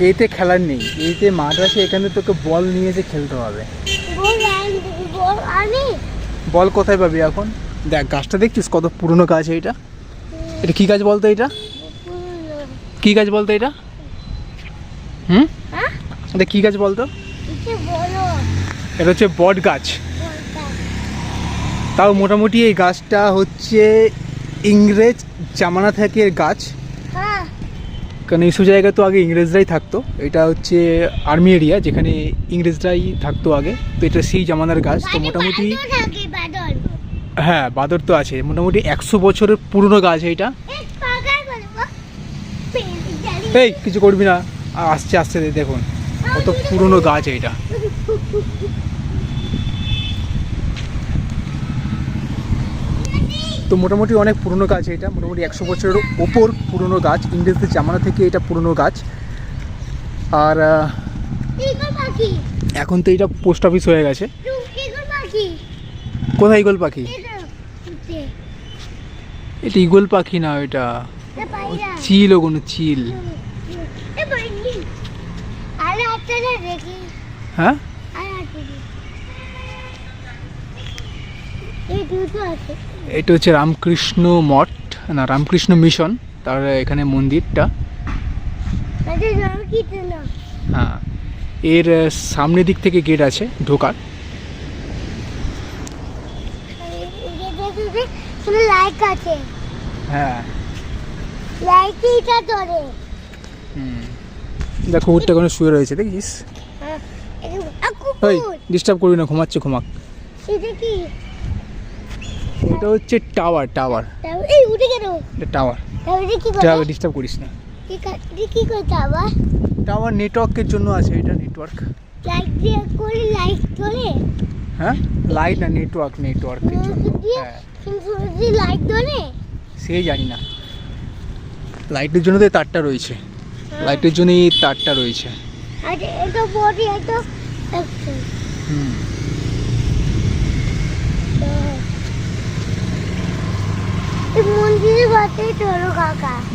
এতে খেলার নেই এইতে মাঠ আছে এখানে তোকে বল নিয়ে এসে খেলতে হবে। বল বল কোথায় পাবি এখন? দেখ গাছটা দেখছিস কত পুরনো গাছ এটা এটা কী গাছ বলতো এটা কী গাছ বলতো এটা হুম? হ্যাঁ? এটা কী গাছ বলতো? এটা হচ্ছে বট গাছ। তাও মোটামুটি এই গাছটা হচ্ছে ইংরেজ জামানা থেকে এর গাছ। হ্যাঁ কারণ এইসব জায়গায় তো আগে ইংরেজরাই থাকতো এটা হচ্ছে আর্মি এরিয়া যেখানে ইংরেজরাই থাকতো আগে তো এটা সেই জামানার গাছ তো মোটামুটি। হ্যাঁ বাদর তো আছে মোটামুটি একশো বছরের পুরনো গাছ এইটা এ, পাগল বলে, বাহ। পেন্সিল জালি। এই কিছু করবি না আসছে আসছে দেখুন কত পুরনো গাছ এইটা তো মোটামুটি অনেক পুরনো গাছ এটা মোটামুটি একশো বছরের ওপর পুরনো গাছ ইংরেজদের জামানা থেকে এটা পুরনো গাছ। আর এখন তো এটা পোস্ট অফিস হয়ে গেছে। কোথায় ইগল পাখি? এটা। ইগল পাখি না এটা? চিল ও কোনো চিল। না দেখি। হ্যাঁ আরে হাতটা দেখি। এই দুটো আছে এটা হচ্ছে রামকৃষ্ণ মঠ না রামকৃষ্ণ মিশন তার এখানে মন্দিরটা। হ্যাঁ এর আহ, সামনের দিক থেকে গেট আছে ঢোকার। শুনে লাইক আছে? হ্যাঁ। লাইক এটা ধরে। হুম। দেখো উঠটা কোনো শুয়ে রয়েছে দেখছিস হ্যাঁ, ওই ডিস্টার্ব করবি না ঘুমাচ্ছে ঘুমাক। এটা কি? এটা হচ্ছে টাওয়ার টাওয়ার। এই উঠে গেল। এটা টাওয়ার। করে? টাওয়ার ডিস্টার্ব করিস না। কি কা- এটা কি করতে আবার টাওয়ার নেটওয়ার্কের জন্য আছে এটা নেটওয়ার্ক লাইক দিয়ে করে লাইক ধরে? হ্যাঁ? লাইট না নেটওয়ার্ক নেটওয়ার্কের জন্য। হ্যাঁ। লাইক ধরে? সেই জানি না। লাইটের জন্য তো তারটা রয়েছে। লাইটের জন্য এই তারটা রয়েছে। আর এটা বডি এটা হুম এই মন্দিরের বাতে চলো কাকা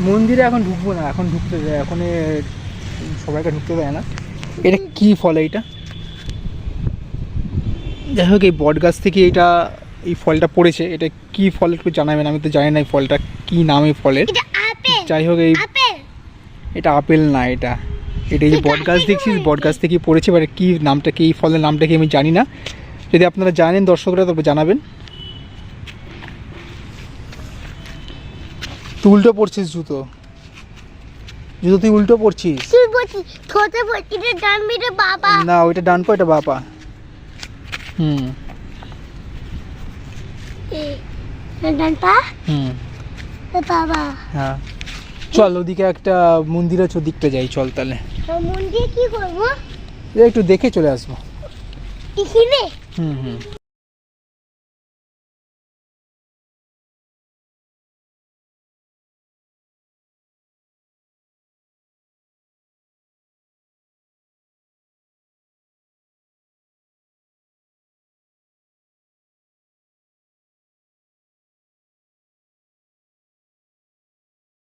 মন্দিরে এখন ঢুকবো না এখন ঢুকতে দেয় এখন সবাইকে ঢুকতে দেয় না। এটা কি ফল এইটা? যাই হোক এই বট গাছ থেকে এটা এই ফলটা পড়েছে এটা কি ফল একটু জানাবেন? আমি তো জানি না এই ফলটা কি নাম এই ফলের যাই হোক এই এটা আপেল না এটা। এটা এই যে বট গাছ দেখছিস? বট গাছ থেকে পড়েছে এবার কি নামটা কি এই ফলের নামটা কি আমি জানি না। যদি আপনারা জানেন দর্শকরা তবে জানাবেন। তুই উল্টো পড়ছিস জুতো। জুতো তুই উল্টো পড়ছিস তুই বলছিস ছোটে বলছি ডান মিটে বাবা। না ওইটা ডান পা এটা বাপা হুম ডান পা? হুম। বাবা। হ্যাঁ। চল ওদিকে একটা মন্দির আছে ওদিকটা যাই চল তাহলে। তো মন দিয়ে কি করব? একটু দেখে চলে আসব। এখানে? হুম হুম।